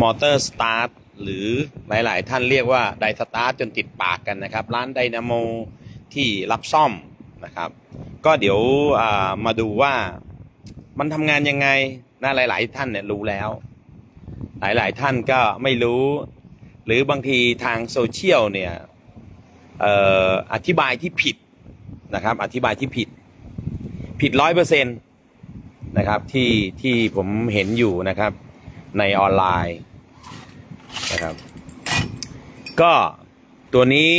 มอเตอร์สตาร์ทหรือหลาย ๆ ท่านเรียกว่าไดสตาร์ทจนติดปากกันนะครับ ร้านไดนาโมที่รับซ่อมนะครับ ก็เดี๋ยวมาดูว่ามันทำงานยังไงนะหลาย ๆ ท่านเนี่ยรู้แล้ว หลาย ๆ ท่านก็ไม่รู้ หรือบางทีทางโซเชียลเนี่ยอออธิบายที่ผิดนะครับ อธิบายที่ผิด ผิดร้อยเปอร์เซ็นต์นะครับที่ที่ผมเห็นอยู่นะครับ ในออนไลน์นะครับ ก็ตัวนี้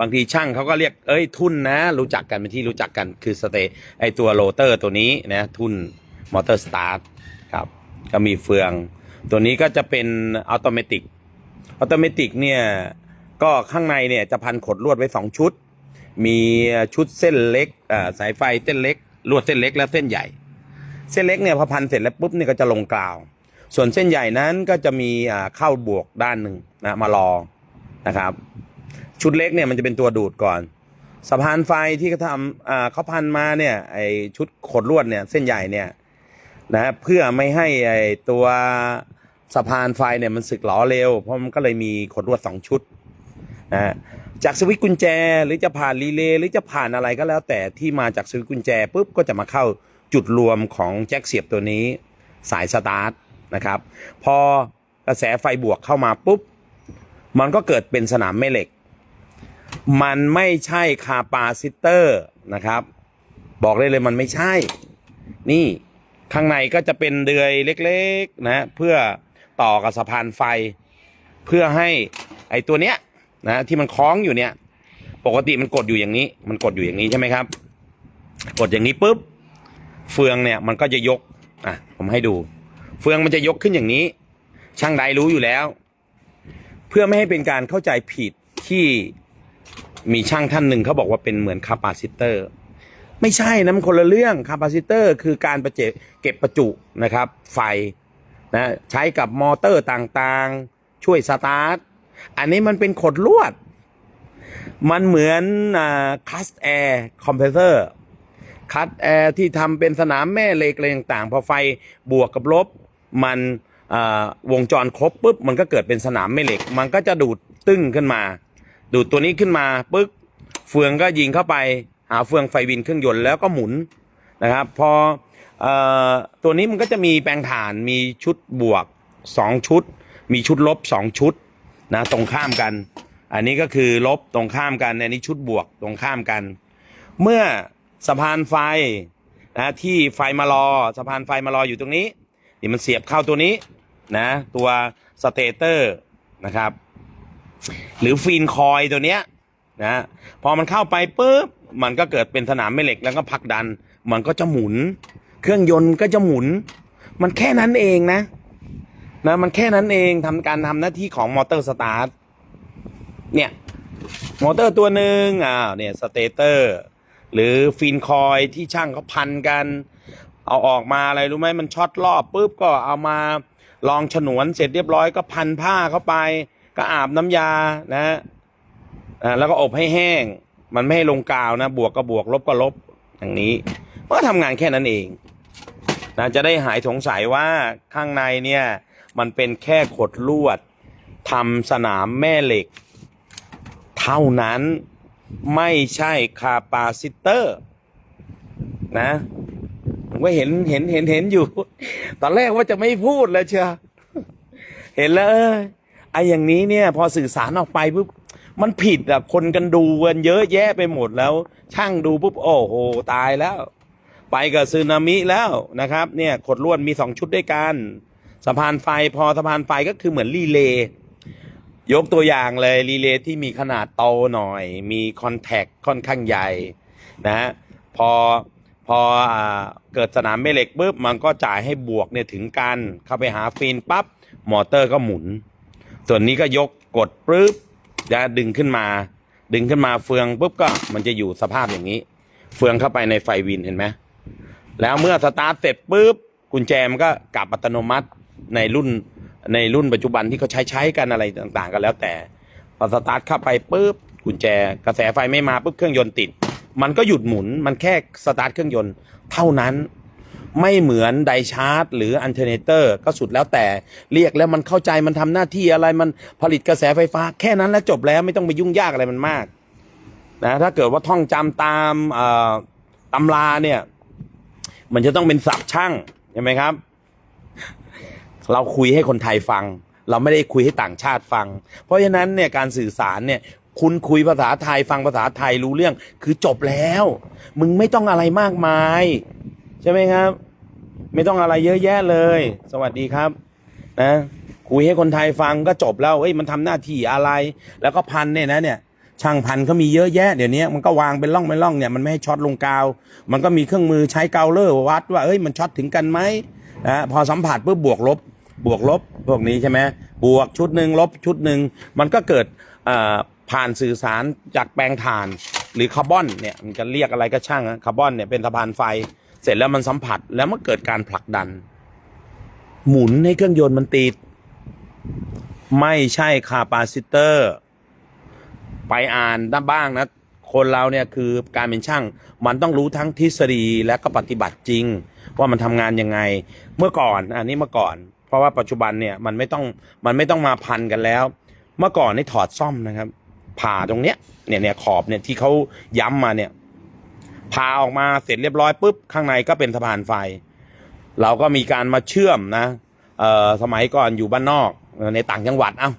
บางทีช่างเขาก็เรียก เอ้ย ทุ่นนะ รู้จักกันเป็นที่รู้จักกันคือสเตไอตัวโรเตอร์ตัวนี้นะทุ่นมอเตอร์สตาร์ทครับก็มีเฟือง ตัวนี้ก็จะเป็นอัตโนมัติอัตโนมัติเนี่ยก็ข้างในเนี่ยจะพันขดลวดไว้สองชุด มีชุดเส้นเล็กสายไฟเส้นเล็กลวดเส้นเล็กและเส้นใหญ่ เส้นเล็กเนี่ยพอพันเสร็จแล้วปุ๊บเนี่ยก็จะลงกราว ส่วนเส้นใหญ่นั้นก็จะมีเข้าบวกด้านหนึ่งนะมารอนะครับ ชุดเล็กเนี่ยมันจะเป็นตัวดูดก่อนสะพานไฟที่เขาทำเขาพันมาเนี่ยไอชุดขดลวดเนี่ยเส้นใหญ่เนี่ยนะเพื่อไม่ให้ไอตัวสะพานไฟเนี่ยมันสึกหลอเร็ว เพราะมันก็เลยมีขดลวดสองชุดนะฮะจากสวิตช์กุญแจหรือจะผ่านรีเลย์หรือจะผ่านอะไรก็แล้วแต่ที่มาจากสวิตช์กุญแจปุ๊บก็จะมาเข้าจุดรวมของแจ็คเสียบตัวนี้ สายสตาร์ท นะครับ พอกระแสไฟบวกเข้ามาปุ๊บ มันก็เกิดเป็นสนามแม่เหล็ก มันไม่ใช่คาปาซิเตอร์นะครับ บอกเลยเลยมันไม่ใช่ นี่ข้างในก็จะเป็นเดือยเล็กๆนะเพื่อต่อกับสะพานไฟ เพื่อให้ไอตัวเนี้ยนะที่มันคล้องอยู่เนี่ย ปกติมันกดอยู่อย่างนี้ มันกดอยู่อย่างนี้ใช่ไหมครับ กดอย่างนี้ปุ๊บเฟืองเนี่ยมันก็จะยกอะผมให้ดู เฟืองมันจะยกขึ้นอย่างนี้ ช่างใดรู้อยู่แล้ว เพื่อไม่ให้เป็นการเข้าใจผิดที่มีช่างท่านหนึ่งเขาบอกว่าเป็นเหมือนคาปาซิเตอร์ไม่ใช่นะมันคนละเรื่องคาปาซิเตอร์คือการประเจเก็บประจุนะครับ ไฟนะใช้กับมอเตอร์ต่างๆ ช่วยสตาร์ท อันนี้มันเป็นขดลวด มันเหมือนคัสแอร์คอมเพรสเซอร์คัดแอร์ที่ทำเป็นสนามแม่เหล็กอะไรต่างๆ พอไฟบวกกับลบ มันวงจรครบปุ๊บมันก็เกิดเป็นสนามแม่เหล็ก มันก็จะดูดตึ้งขึ้นมา ดูดตัวนี้ขึ้นมาปึ๊กเฟืองก็ยิงเข้าไปหาเฟืองไฟวินเครื่องยนต์แล้วก็หมุนนะครับพออตัวนี้มันก็จะมีแปลงถ่านมีชุดบวกสองชุด มีชุดลบสองชุดนะตรงข้ามกัน อันนี้ก็คือลบตรงข้ามกันอันนี้ชุดบวกตรงข้ามกัน เมื่อสะพานไฟนะที่ไฟมารอสะพานไฟมารออยู่ตรงนี้ นี่มันเสียบเข้าตัวนี้นะ ตัวสเตเตอร์นะครับ หรือฟีนคอยตัวเนี้ยนะพอมันเข้าไปปุ๊บมันก็เกิดเป็นสนามแม่เหล็กแล้วก็ผลักดัน มันก็จะหมุน เครื่องยนต์ก็จะหมุน มันแค่นั้นเองนะนะมันแค่นั้นเองทำการทำหน้าที่ของมอเตอร์สตาร์ทเนี่ยมอเตอร์ตัวหนึ่งอ่าเนี่ยสเตเตอร์หรือฟินคอยที่ช่างเขาพันกัน เอาออกมาอะไรรู้ไหมมันช็อตรอบปุ๊บก็เอามาลองฉนวนเสร็จเรียบร้อยก็พันผ้าเข้าไป ก็อาบน้ำยานะอ่าแล้วก็อบให้แห้ง มันไม่ให้ลงกาวนะ บวกก็บวกลบก็ลบอย่างนี้มันก็ทำงานแค่นั้นเองนะจะได้หายสงสัยว่าข้างในเนี่ยมันเป็นแค่ขดลวดทำสนามแม่เหล็ก เท่านั้นไม่ใช่คาปาซิเตอร์นะ ผมก็เห็นเห็นเห็นเห็นอยู่ ตอนแรกว่าจะไม่พูดเลยเชียวเห็นแล้วเออไอ้อย่างนี้เนี่ย พอสื่อสารออกไปปุ๊บมันผิดอะคนกันดูกันเยอะแยะไปหมดแล้ว ช่างดูปุ๊บโอ้โหตายแล้ว ไปกับซึนามิแล้วนะครับ เนี่ยขดลวดมีสองชุดด้วยกันสะพานไฟพอสะพานไฟก็คือเหมือนรีเลย์ยกตัวอย่างเลยรีเลย์ที่มีขนาดโตหน่อย มีคอนแทคค่อนข้างใหญ่นะฮะพอ พออเกิดสนามแม่เหล็กปุ๊บมันก็จ่ายให้บวกเนี่ยถึงกันเข้าไปหาฟีนปั๊บมอเตอร์ก็หมุน ส่วนนี้ก็ยกกดปุ๊บจะดึงขึ้นมา ดึงขึ้นมาเฟืองปุ๊บก็มันจะอยู่สภาพอย่างนี้ เฟืองเข้าไปในไฟวินเห็นไหมแล้วเมื่อสตาร์ทเสร็จปุ๊บกุญแจมันก็กลับอัตโนมัติในรุ่นในรุ่นปัจจุบันที่เขาใช้ใช้กันอะไรต่างๆ กันแล้วแต่พอสตาร์ทเข้าไปปุ๊บกุญแจกระแสไฟไม่มาปุ๊บเครื่องยนต์ติด มันก็หยุดหมุนมันแค่สตาร์ทเครื่องยนต์เท่านั้นไม่เหมือนไดชาร์จหรืออันเทอร์เนเตอร์ก็สุดแล้วแต่เรียกแล้วมันเข้าใจมันทำหน้าที่อะไรมันผลิตกระแสไฟฟ้า แค่นั้นแล้วจบแล้วไม่ต้องไปยุ่งยากอะไรมันมากนะถ้าเกิดว่าท่องจำตามเอ่อตำราเนี่ย มันจะต้องเป็นศัพท์ช่างใช่ไหมครับ เราคุยให้คนไทยฟัง เราไม่ได้คุยให้ต่างชาติฟัง เพราะฉะนั้นเนี่ยการสื่อสารเนี่ย คุณคุยภาษาไทยฟังภาษาไทยรู้เรื่อง คือจบแล้ว มึงไม่ต้องอะไรมากมาย ใช่ไหมครับ ไม่ต้องอะไรเยอะแยะเลย สวัสดีครับ นะคุยให้คนไทยฟังก็จบแล้วเอ้ยมันทำหน้าที่อะไร แล้วก็พันเนี่ยนะเนี่ยช่างพันเขามีเยอะแยะเดี๋ยวนี้มันก็วางเป็นร่องเป็นร่องเนี่ยมันไม่ให้ช็อตลงกาว มันก็มีเครื่องมือใช้กาวเลอร์วัดว่าเอ้ยมันช็อตถึงกันไหมนะพอสัมผัสปุ๊บบวกลบบวกลบพวกนี้ใช่ไหมบวกชุดหนึ่งลบชุดหนึ่งมันก็เกิดอ่อ ผ่านสื่อสารจากแปลงถ่าน หรือคาร์บอนเนี่ยมันจะเรียกอะไรก็ช่างอะคาร์บอนเนี่ยเป็นสะพานไฟ เสร็จแล้วมันสัมผัสแล้วมันเกิดการผลักดัน หมุนให้เครื่องยนต์มันติด ไม่ใช่คาปาซิเตอร์ ไปอ่านด้านบ้างนะ คนเราเนี่ยคือการเป็นช่าง มันต้องรู้ทั้งทฤษฎีและก็ปฏิบัติจริง ว่ามันทำงานยังไง เมื่อก่อนอันนี้เมื่อก่อน เพราะว่าปัจจุบันเนี่ยมันไม่ต้องมันไม่ต้องมาพันกันแล้ว เมื่อก่อนนี่ถอดซ่อมนะครับ ผ่าตรงเนี้ยเนี่ยเนี่ยขอบเนี่ยที่เขาย้ำมาเนี่ยผ่าออกมาเสร็จเรียบร้อยปุ๊บข้างในก็เป็นสะพานไฟ เราก็มีการมาเชื่อมนะเอ่อสมัยก่อนอยู่บ้านนอกในต่างจังหวัดเอ้า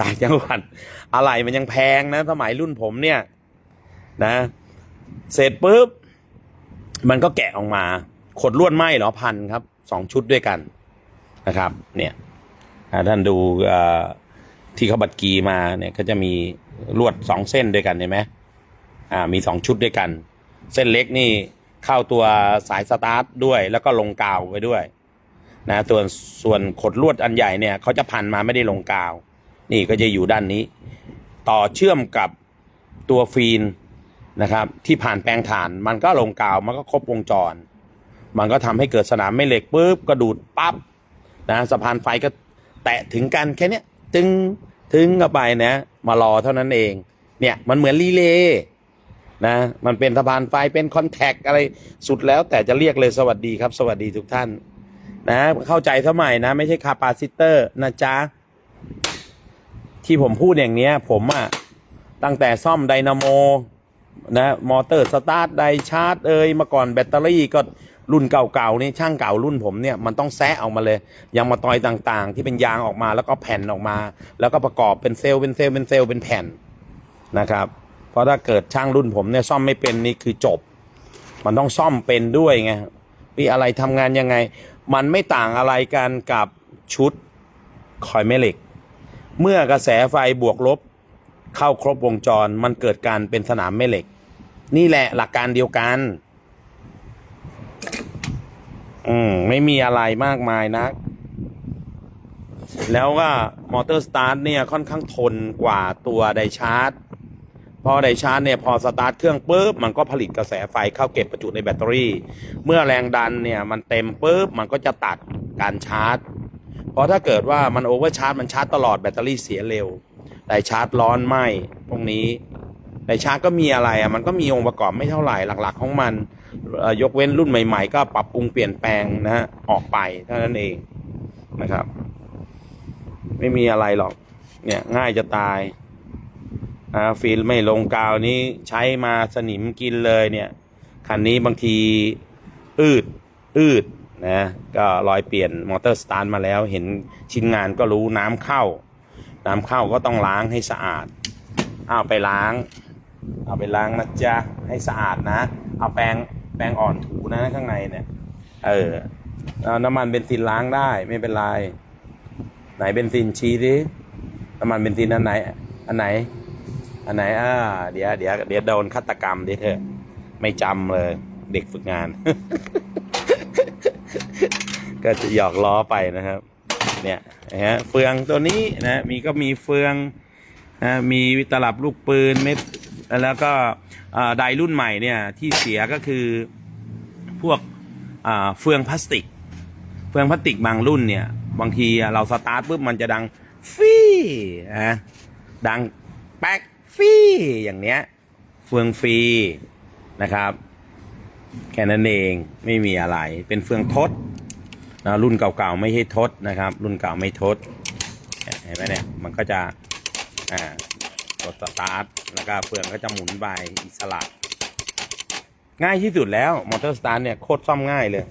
ต่างจังหวัดอะไรมันยังแพงนะ สมัยรุ่นผมเนี่ยนะ เสร็จปุ๊บมันก็แกะออกมาขดลวดไหมเหรอพันครับสองชุดด้วยกันนะครับ เนี่ยท่านดูเอ่อที่เขาบัตรกีมาเนี่ยก็จะมี ลวดสองเส้นด้วยกันเห็นไหมอ่ามีสองชุดด้วยกัน เส้นเล็กนี่เข้าตัวสายสตาร์ทด้วย แล้วก็ลงกาวไว้ด้วยนะส่วนส่วนขดลวดอันใหญ่เนี่ยเขาจะพันมาไม่ได้ลงกาว นี่ก็จะอยู่ด้านนี้ ต่อเชื่อมกับตัวฟีนนะครับ ที่ผ่านแปลงถ่านมันก็ลงกาวมันก็ครบวงจร มันก็ทำให้เกิดสนามแม่เหล็กปุ๊บก็ดูดปั๊บนะสะพานไฟก็แตะถึงกันแค่นี้ตึง ถึงเข้าไปนะ มารอเท่านั้นเอง เนี่ยมันเหมือนรีเลย์นะมันเป็นสะพานไฟเป็นคอนแทคอะไรสุดแล้วแต่จะเรียกเลยสวัสดีครับ สวัสดีทุกท่าน นะ เข้าใจสมัยนะ ไม่ใช่คาปาซิเตอร์นะจ๊ะ ที่ผมพูดอย่างเนี้ย ผมอะตั้งแต่ซ่อมไดนาโมนะ มอเตอร์สตาร์ทไดชาร์จเอยมื่อก่อนแบตเตอรี่ก็ รุ่นเก่าๆนี่ช่างเก่ารุ่นผมเนี่ยมันต้องแซะออกมาเลยยางมาตอยต่างๆ ที่เป็นยางออกมาแล้วก็แผ่นออกมา แล้วก็ประกอบเป็นเซลล์เป็นเซลล์เป็นเซลล์เป็นแผ่นนะครับ เพราะถ้าเกิดช่างรุ่นผมเนี่ยซ่อมไม่เป็นนี่คือจบ มันต้องซ่อมเป็นด้วยไงมีอะไรทำงานยังไง มันไม่ต่างอะไรกันกับชุดคอยแม่เหล็ก เมื่อกระแสไฟบวกลบเข้าครบวงจรมันเกิดการเป็นสนามแม่เหล็ก นี่แหละหลักการเดียวกัน อืม ไม่มีอะไรมากมายนะ แล้วก็มอเตอร์สตาร์ทเนี่ยค่อนข้างทนกว่าตัวไดชาร์จ พอไดชาร์จเนี่ยพอสตาร์ทเครื่องปุ๊บ มันก็ผลิตกระแสไฟเข้าเก็บประจุในแบตเตอรี่ เมื่อแรงดันเนี่ยมันเต็มปุ๊บ มันก็จะตัดการชาร์จ เพราะถ้าเกิดว่ามันโอเวอร์ชาร์จมันชาร์จตลอดแบตเตอรี่เสียเร็ว ไดชาร์จร้อนไหมพวกนี้ไดชาร์จก็มีอะไรอะมันก็มีองค์ประกอบไม่เท่าไหร่หลัก ๆ ของมัน ยกเว้นรุ่นใหม่ ๆ ก็ปรับปรุงเปลี่ยนแปลงนะฮะออกไปเท่านั้นเองนะครับ ไม่มีอะไรหรอก เนี่ยง่ายจะตายอ่าฟิลไม่ลงกาวนี้ใช้มาสนิมกินเลยเนี่ย คันนี้บางทีอืดอืดนะก็รอยเปลี่ยนมอเตอร์สตาร์ทมาแล้ว เห็นชิ้นงานก็รู้น้ำเข้า น้ำเข้าก็ต้องล้างให้สะอาด เอาไปล้าง เอาไปล้างนะจ๊ะให้สะอาดนะ เอาแปรง แปรงอ่อนถูนะข้างในเนี่ย เออน้ำมันเบนซินล้างได้ไม่เป็นไร ไหนเบนซินชี้ดิน้ำมันเบนซินอันไหน อันไหน อันไหนอ่าเดี๋ยวเดี๋ยวเดี๋ยวโดนฆาตกรรมดิเถอะไม่จำเลย เด็กฝึกงาน ก็จะหยอกล้อไปนะครับ เนี่ยนะฮะเฟืองตัวนี้นะมีก็มีเฟืองนะมีตลับลูกปืนเม็ดแล้วก็ ไดรุ่นใหม่เนี่ยที่เสียก็คือพวกเฟืองพลาสติก เฟืองพลาสติกบางรุ่นเนี่ยบางทีเราสตาร์ทปุ๊บมันจะดังฟี่นะดังแป๊กฟี่อย่างเนี้ยเฟืองฟรีนะครับ แค่นั้นเองไม่มีอะไรเป็นเฟืองทดนะรุ่นเก่าๆไม่ใช่ทดนะครับ รุ่นเก่าไม่ทดเห็นไหมเนี่ยมันก็จะอ่า กดสตาร์ทแล้วก็เฟืองก็จะหมุนไปอิสระ ง่ายที่สุดแล้วมอเตอร์สตาร์ทเนี่ยโคตรซ่อมง่ายเลย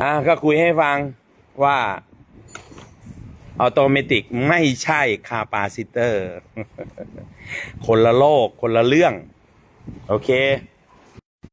อะก็คุยให้ฟังว่าออโตเมติกไม่ใช่คาปาซิเตอร์ คนละโลก คนละเรื่อง โอเค